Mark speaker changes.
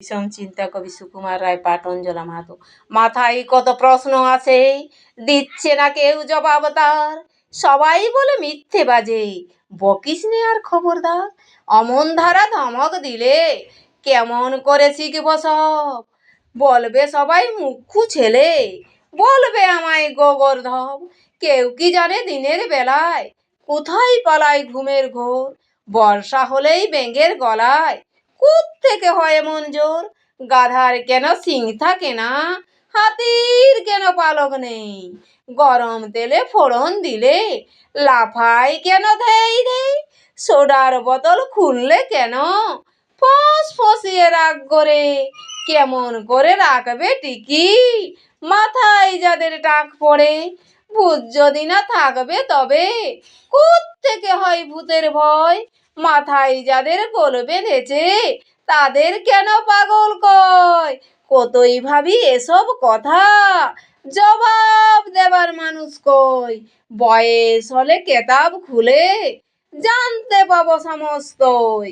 Speaker 1: ভীষণ চিন্তা কবি সুকুমার রায়, পাটঞ্জলা মাহাতো। মাথায় কত প্রশ্ন আছে, দিচ্ছে না কেউ জবাব তার। সবাই বলে মিথ্যে বাজে, বকিস নে আর খবরদার। অমন ধারা ধমক দিলে কেমন করে শিখব সব? বলবে সবাই মুখ্যু ছেলে, বলবে আমায় গোবর্ধব কেউ কি জানে দিনের বেলায় কোথায় পালায় ঘুমের ঘোর? বর্ষা হলেই ব্যাঙের গলায় থেকে হয় এমন জোর গাধার কেন সিং থাকে না? হাতির কেন পালক নেই? গরম তেলে ফোড়ন দিলে লাফায় কেন ধেই ধেই? সোডার বোতল খুললে কেন? ফস ফসিয়ে রাগ করে কেমন করে রাখবে টিকি? মাথায় যাদের টাক পড়ে, ভূত যদি না থাকবে তবে থেকে হয় ভূতের ভয়? মাথায় যাদের গোল বেঁধেছে, তাদের কেন পাগল কয়? কতই ভাবি এসব কথা? জবাব দেবার মানুষ কই? বয়স হলে কেতাব খুলে জানতে পাবো সমস্তই।